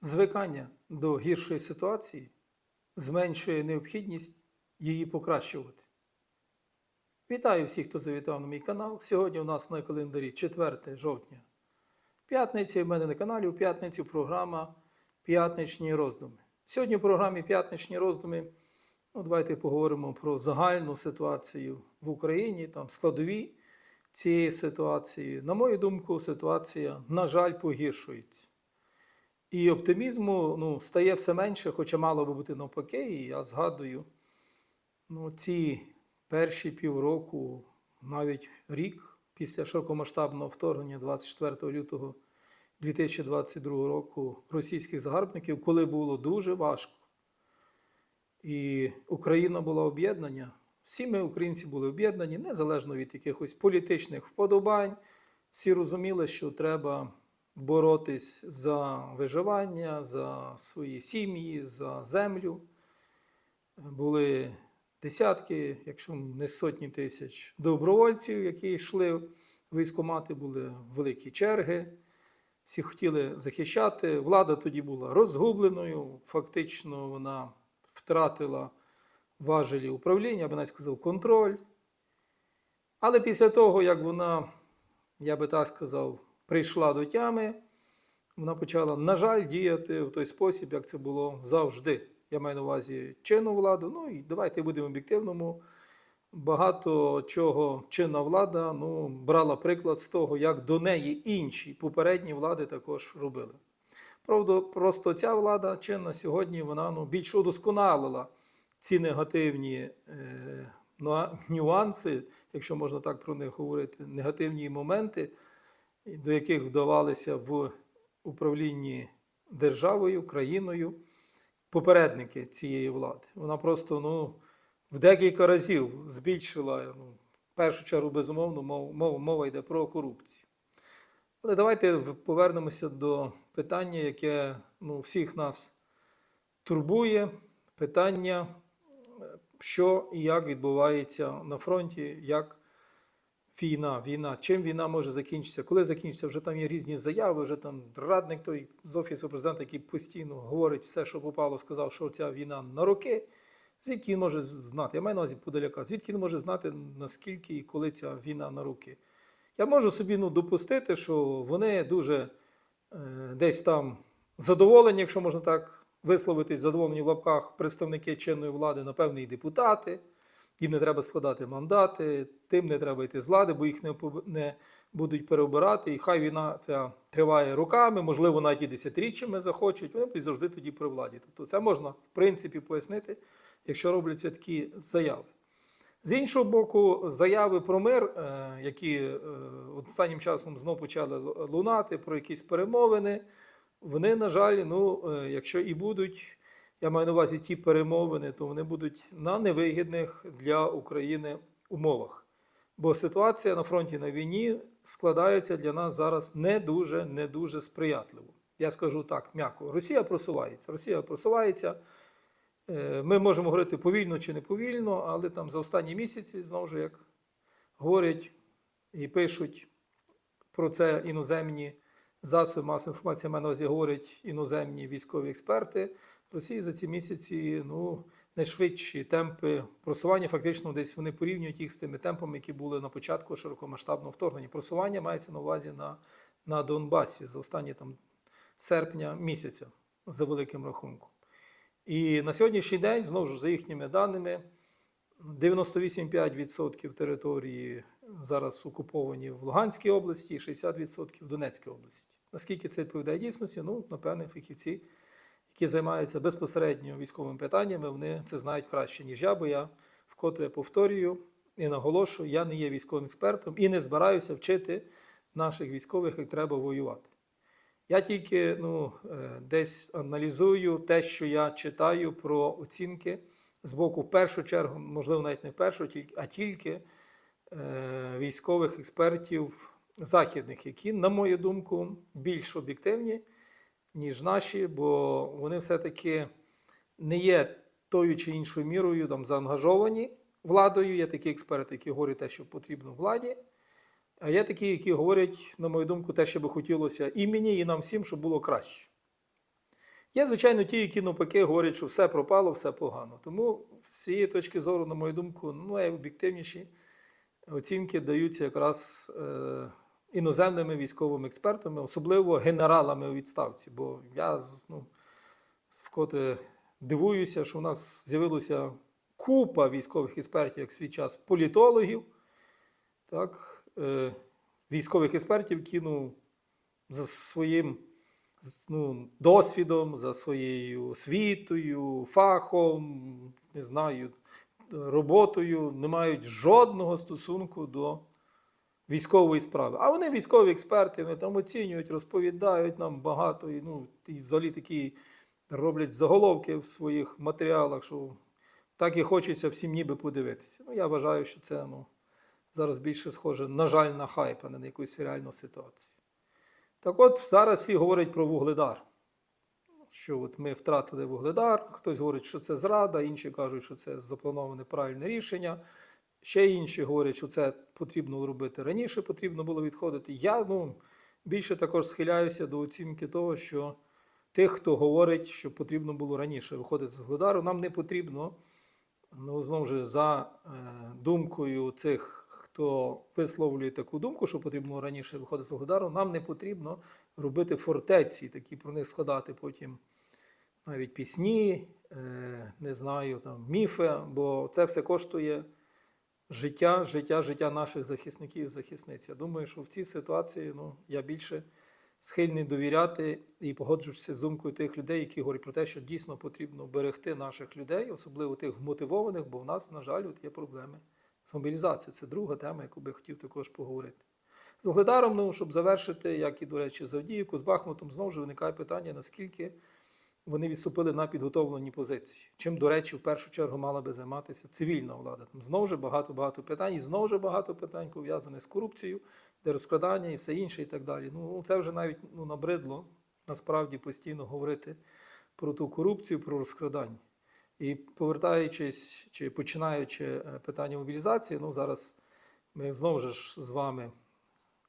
Звикання до гіршої ситуації зменшує необхідність її покращувати. Вітаю всіх, хто завітав на мій канал. Сьогодні у нас на календарі 4 жовтня. П'ятниця і в мене на каналі у п'ятницю програма П'ятничні роздуми. Сьогодні в програмі П'ятничні роздуми ну, давайте поговоримо про загальну ситуацію в Україні, там складові цієї ситуації. На мою думку, ситуація, на жаль, погіршується. І оптимізму ну, стає все менше, хоча мало би бути навпаки. І я згадую ну, ці перші півроку, навіть рік після широкомасштабного вторгнення 24 лютого 2022 року російських загарбників, коли було дуже важко. І Україна була об'єднання. Всі ми, українці, були об'єднані, незалежно від якихось політичних вподобань. Всі розуміли, що треба боротись за виживання, за свої сім'ї, за землю. Були десятки, якщо не сотні тисяч добровольців, які йшли в військкомати, були великі черги. Всі хотіли захищати. Влада тоді була розгубленою, фактично вона втратила важелі управління, я би навіть сказав, контроль. Але після того, як вона, я би так сказав, прийшла до тями, вона почала, на жаль, діяти в той спосіб, як це було завжди. Я маю на увазі чинну владу. Ну і давайте будемо об'єктивному. Багато чого чинна влада ну, брала приклад з того, як до неї інші попередні влади також робили. Правда, просто ця влада чинна сьогодні вона ну, більш удосконалила ці негативні е, нюанси, якщо можна так про них говорити, негативні моменти, до яких вдавалися в управлінні державою, країною попередники цієї влади. Вона просто ну, в декілька разів збільшила, ну, в першу чергу, безумовно, мова, мова йде про корупцію. Але давайте повернемося до питання, яке ну, всіх нас турбує. Питання, що і як відбувається на фронті, як війна, війна, чим війна може закінчитися, коли закінчиться, вже там є різні заяви, вже там радник той з Офісу президента, який постійно говорить все, що попало, сказав, що ця війна на роки. Звідки він може знати? Я маю на увазі подаляка, звідки він може знати, наскільки і коли ця війна на руки? Я можу собі ну, допустити, що вони дуже е, десь там задоволені, якщо можна так висловитись, задоволені в лапках представники чинної влади, напевне, і депутати. Їм не треба складати мандати, тим не треба йти з влади, бо їх не, не будуть переобирати. І хай війна ця триває роками, можливо, навіть і десятиріччями захочуть, вони будуть завжди тоді при владі. Тобто це можна, в принципі, пояснити, якщо робляться такі заяви. З іншого боку, заяви про мир, е, які е, останнім часом знову почали лунати, про якісь перемовини, вони, на жаль, ну, е, якщо і будуть, я маю на увазі ті перемовини, то вони будуть на невигідних для України умовах. Бо ситуація на фронті на війні складається для нас зараз не дуже не дуже сприятливо. Я скажу так, м'яко. Росія просувається. Росія просувається. Ми можемо говорити повільно чи не повільно, але там за останні місяці, знову ж як говорять і пишуть про це іноземні засоби масової інформації, мене говорять іноземні військові експерти. Росії за ці місяці ну, найшвидші темпи просування, фактично десь вони порівнюють їх з тими темпами, які були на початку широкомасштабного вторгнення. Просування мається на увазі на на Донбасі за останні там серпня місяця за великим рахунком. І на сьогоднішній день, знову ж за їхніми даними, 98,5% території зараз окуповані в Луганській області 60% в Донецькій області. Наскільки це відповідає дійсності? Ну, напевне, фахівці, які займаються безпосередньо військовими питаннями, вони це знають краще, ніж я, бо я вкотре повторюю і наголошую, я не є військовим експертом і не збираюся вчити наших військових, як треба воювати. Я тільки ну, десь аналізую те, що я читаю про оцінки з боку, в першу чергу, можливо, навіть не в першу, а тільки е, військових експертів західних, які, на мою думку, більш об'єктивні, ніж наші, бо вони все-таки не є тою чи іншою мірою там, заангажовані владою. Є такі експерти, які говорять те, що потрібно владі. А є такі, які говорять, на мою думку, те, що би хотілося і мені, і нам всім, щоб було краще. Є, звичайно, ті, які навпаки говорять, що все пропало, все погано. Тому з цієї точки зору, на мою думку, ну, найоб'єктивніші оцінки даються якраз е, іноземними військовими експертами, особливо генералами у відставці. Бо я ну, вкотре дивуюся, що у нас з'явилося купа військових експертів, як свій час, політологів, так, е, військових експертів, які ну, за своїм ну, досвідом, за своєю освітою, фахом, не знаю, роботою, не мають жодного стосунку до військової справи. А вони військові експерти, вони там оцінюють, розповідають нам багато, і, ну, і взагалі такі роблять заголовки в своїх матеріалах, що так і хочеться всім ніби подивитися. Ну, я вважаю, що це ну, зараз більше схоже, на жаль, на хайп, а не на якусь реальну ситуацію. Так от зараз всі говорять про вугледар. Що от ми втратили вугледар, хтось говорить, що це зрада, інші кажуть, що це заплановане правильне рішення. Ще інші говорять, що це потрібно робити раніше, потрібно було відходити. Я ну, більше також схиляюся до оцінки того, що тих, хто говорить, що потрібно було раніше виходити з вугледару, нам не потрібно. Ну, знову ж за е, думкою цих, хто висловлює таку думку, що потрібно раніше виходити з Вугледару, нам не потрібно робити фортеці, такі про них складати потім навіть пісні, е, не знаю, там, міфи, бо це все коштує життя, життя, життя наших захисників і захисниць. Я думаю, що в цій ситуації ну, я більше схильний довіряти і погоджуюся з думкою тих людей, які говорять про те, що дійсно потрібно берегти наших людей, особливо тих вмотивованих, бо в нас, на жаль, от є проблеми з мобілізацією. Це друга тема, яку би хотів також поговорити. З Угледаром, ну, щоб завершити, як і, до речі, з Авдіївку, з Бахмутом, знову ж виникає питання, наскільки вони відступили на підготовлені позиції. Чим, до речі, в першу чергу мала би займатися цивільна влада. Там знову ж багато-багато питань, і знову ж багато питань пов'язаних з корупцією, де розкрадання і все інше, і так далі. Ну, це вже навіть ну, набридло насправді постійно говорити про ту корупцію, про розкрадання. І повертаючись чи починаючи е, питання мобілізації, ну зараз ми знову ж з вами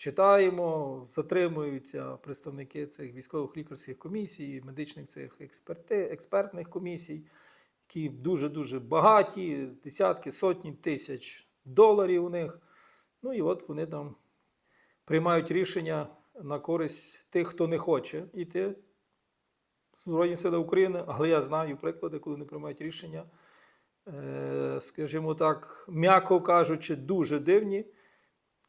читаємо, затримуються представники цих військових лікарських комісій, медичних цих експерти, експертних комісій, які дуже-дуже багаті, десятки, сотні тисяч доларів у них. Ну і от вони там приймають рішення на користь тих, хто не хоче йти Збройні Сили України, але я знаю приклади, коли вони приймають рішення, е, скажімо так, м'яко кажучи, дуже дивні,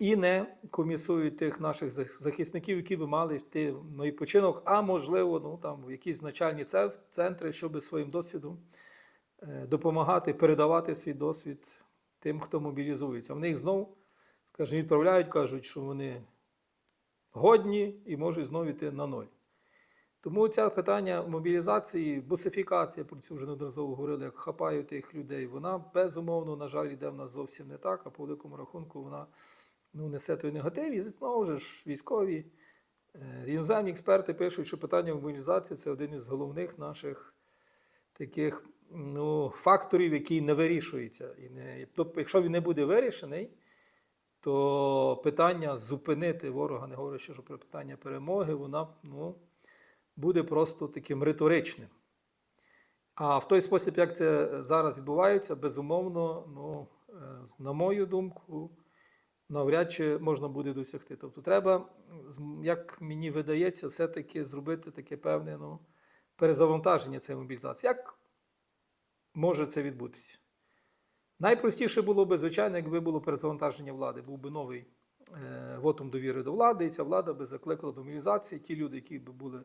і не комісують тих наших захисників, які би мали йти на відпочинок, а можливо, ну там в якісь навчальні центри, щоб своїм досвідом е, допомагати, передавати свій досвід тим, хто мобілізується. Вони їх знову, скажімо, відправляють, кажуть, що вони годні і можуть знову йти на ноль. Тому це питання мобілізації, бусифікація, про це вже неодноразово говорили, як хапають тих людей, вона безумовно, на жаль, йде в нас зовсім не так, а по великому рахунку вона ну, несе той негатив. І знову ж військові, е, іноземні експерти пишуть, що питання мобілізації це один із головних наших таких ну, факторів, який не вирішується. І не, тобто, якщо він не буде вирішений, то питання зупинити ворога, не говорячи що про питання перемоги, вона ну, буде просто таким риторичним. А в той спосіб, як це зараз відбувається, безумовно, ну, е, на мою думку, навряд чи можна буде досягти. Тобто, треба, як мені видається, все-таки зробити таке певне ну, перезавантаження цієї мобілізації. Як може це відбутися? Найпростіше було би, звичайно, якби було перезавантаження влади, був би новий е, вотум довіри до влади, і ця влада би закликала до мобілізації. Ті люди, які б були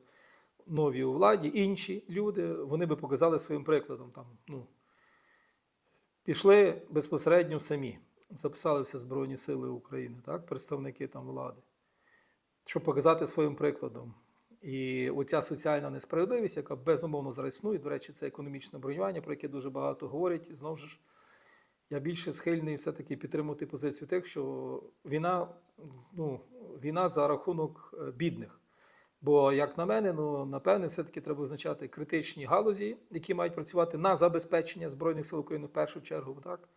нові у владі, інші люди, вони би показали своїм прикладом. Там, ну, пішли безпосередньо самі, записалися Збройні Сили України, так, представники там влади, щоб показати своїм прикладом. І оця соціальна несправедливість, яка безумовно зараз існує, до речі, це економічне бронювання, про яке дуже багато говорять, і знову ж я більше схильний все-таки підтримувати позицію тих, що війна, ну, війна за рахунок е, бідних. Бо, як на мене, ну напевне, все-таки треба визначати критичні галузі, які мають працювати на забезпечення Збройних сил України в першу чергу, так?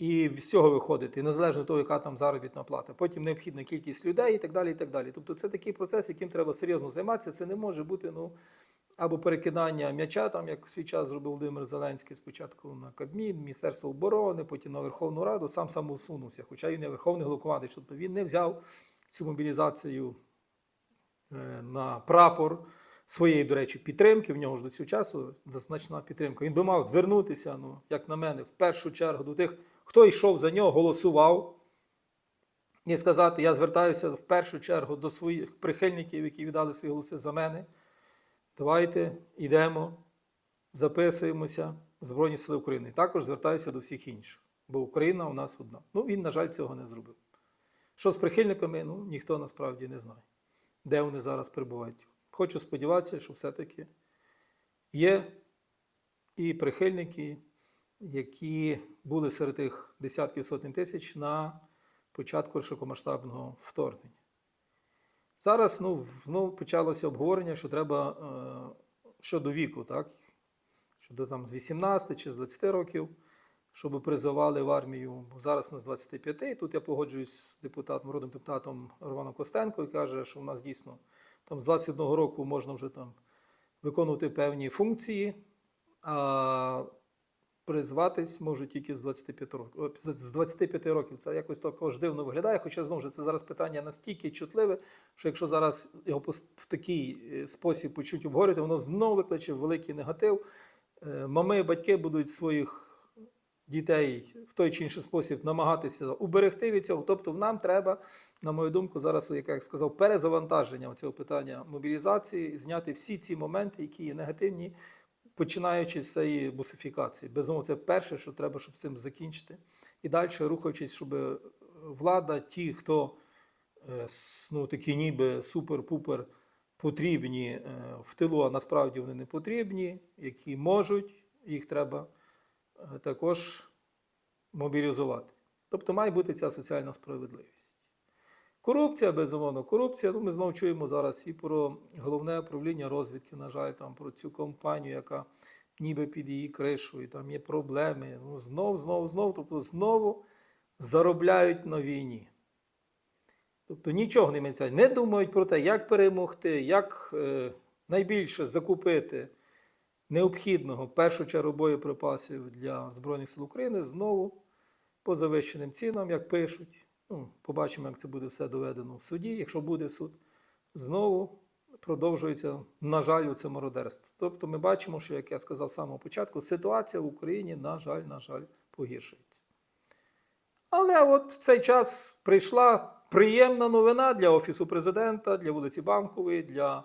І з цього виходити, незалежно від того, яка там заробітна плата. Потім необхідна кількість людей і так далі. і так далі. Тобто це такий процес, яким треба серйозно займатися. Це не може бути ну, або перекидання м'яча, там, як свій час зробив Володимир Зеленський спочатку на Кабмін, Міністерство оборони, потім на Верховну Раду, сам самоусунувся, хоча він не Верховний Головкомандуючий, тобто він не взяв цю мобілізацію е, на прапор своєї, до речі, підтримки. В нього ж до цього часу значна підтримка. Він би мав звернутися, ну, як на мене, в першу чергу до тих, хто йшов за нього, голосував. І сказати, я звертаюся в першу чергу до своїх прихильників, які віддали свої голоси за мене. Давайте йдемо, записуємося в Збройні Сили України. Також звертаюся до всіх інших, бо Україна у нас одна. Ну, він, на жаль, цього не зробив. Що з прихильниками, ну, ніхто насправді не знає, де вони зараз перебувають. Хочу сподіватися, що все-таки є і прихильники, які були серед тих десятків сотень тисяч на початку широкомасштабного вторгнення. Зараз ну, знову почалося обговорення, що треба е, щодо віку, так? щодо там з 18 чи з 20 років, щоб призивали в армію. Бо зараз нас 25. І тут я погоджуюсь з депутатом, народним депутатом Романом Костенко і каже, що в нас дійсно там з 21 року можна вже там виконувати певні функції, а призватись можуть тільки з 25 років. З 25 років це якось також дивно виглядає. Хоча знову ж це зараз питання настільки чутливе, що якщо зараз його в такий е, спосіб почуть обговорювати, воно знову викличе великий негатив. Е, Мами, батьки будуть своїх дітей в той чи інший спосіб намагатися уберегти від цього. Тобто, нам треба, на мою думку, зараз, як я сказав, перезавантаження цього питання мобілізації, зняти всі ці моменти, які є негативні, починаючи з цієї бусифікації. Безумовно, це перше, що треба, щоб цим закінчити. І далі рухаючись, щоб влада, ті, хто е, ну, такі ніби супер-пупер потрібні е, в тилу, а насправді вони не потрібні, які можуть, їх треба е, також мобілізувати. Тобто має бути ця соціальна справедливість. Корупція, безумовно, корупція. Ну, ми знову чуємо зараз і про головне управління розвідки, на жаль, там про цю компанію, яка ніби під її кришою, там є проблеми. Ну, знов, знов, знов, тобто знову заробляють на війні. Тобто нічого не міняється. Не думають про те, як перемогти, як е, найбільше закупити необхідного першу чергу боєприпасів для Збройних сил України знову по завищеним цінам, як пишуть. Ну, побачимо, як це буде все доведено в суді, якщо буде суд. Знову продовжується, на жаль, це мародерство. Тобто ми бачимо, що, як я сказав з самого початку, ситуація в Україні, на жаль, на жаль, погіршується. Але от в цей час прийшла приємна новина для Офісу президента, для вулиці Банкової, для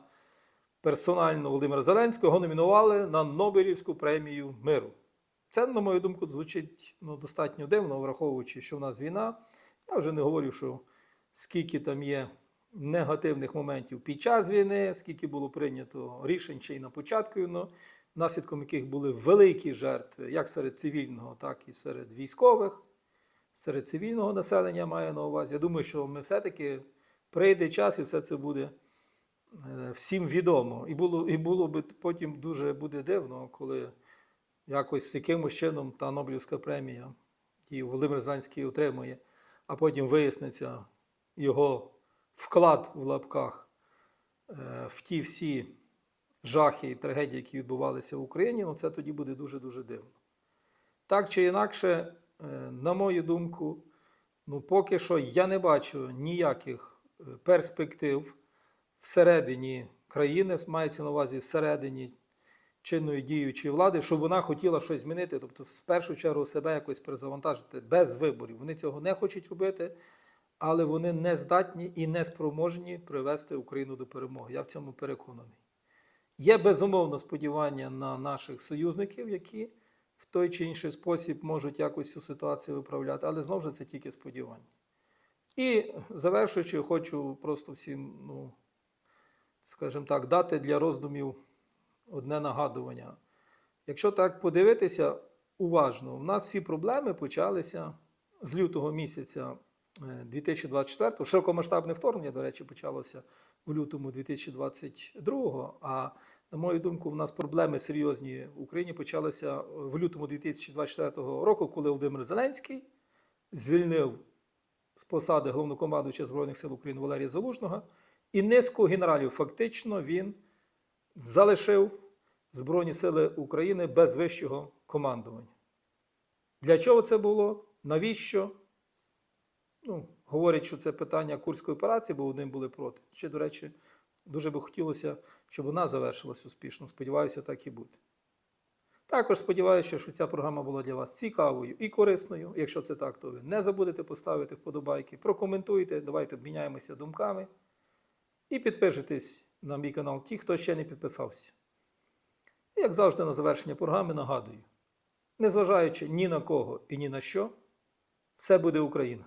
персонально Володимира Зеленського. Номінували на Нобелівську премію миру. Це, на мою думку, звучить ну, достатньо дивно, враховуючи, що в нас війна. Я вже не говорю, що скільки там є негативних моментів під час війни, скільки було прийнято рішень ще й на початку війни, наслідком яких були великі жертви, як серед цивільного, так і серед військових серед цивільного населення маю на увазі. Я думаю, що ми все-таки прийде час і все це буде е, всім відомо. І було, і було би потім дуже буде дивно, коли якось з якимось чином та Нобелівська премія, яку Володимир Зеленський отримує, а потім виясниться його вклад в лапках е, в ті всі жахи і трагедії, які відбувалися в Україні, ну це тоді буде дуже-дуже дивно. Так чи інакше, е, на мою думку, ну поки що я не бачу ніяких е, перспектив всередині країни, мається на увазі всередині чинної діючої влади, щоб вона хотіла щось змінити, тобто в першу чергу себе якось перезавантажити без виборів. Вони цього не хочуть робити, але вони не здатні і не спроможні привести Україну до перемоги. Я в цьому переконаний. Є безумовно сподівання на наших союзників, які в той чи інший спосіб можуть якось цю ситуацію виправляти, але знову ж це тільки сподівання. І завершуючи, хочу просто всім, ну, скажімо так, дати для роздумів одне нагадування. Якщо так подивитися уважно, у нас всі проблеми почалися з лютого місяця е, 2024 Широкомасштабне вторгнення, до речі, почалося в лютому 2022 А на мою думку, в нас проблеми серйозні в Україні почалися в лютому 2024 року, коли Володимир Зеленський звільнив з посади головнокомандуюча Збройних сил України Валерія Залужного, і низку генералів фактично він залишив Збройні Сили України без вищого командування. Для чого це було? Навіщо? Ну, говорять, що це питання Курської операції, бо одним були проти. Ще, до речі, дуже би хотілося, щоб вона завершилась успішно. Сподіваюся, так і буде. Також сподіваюся, що ця програма була для вас цікавою і корисною. Якщо це так, то ви не забудете поставити вподобайки, прокоментуйте, давайте обміняємося думками і підпишитесь на мій канал ті, хто ще не підписався. Як завжди, на завершення програми нагадую: незважаючи ні на кого і ні на що, все буде Україна.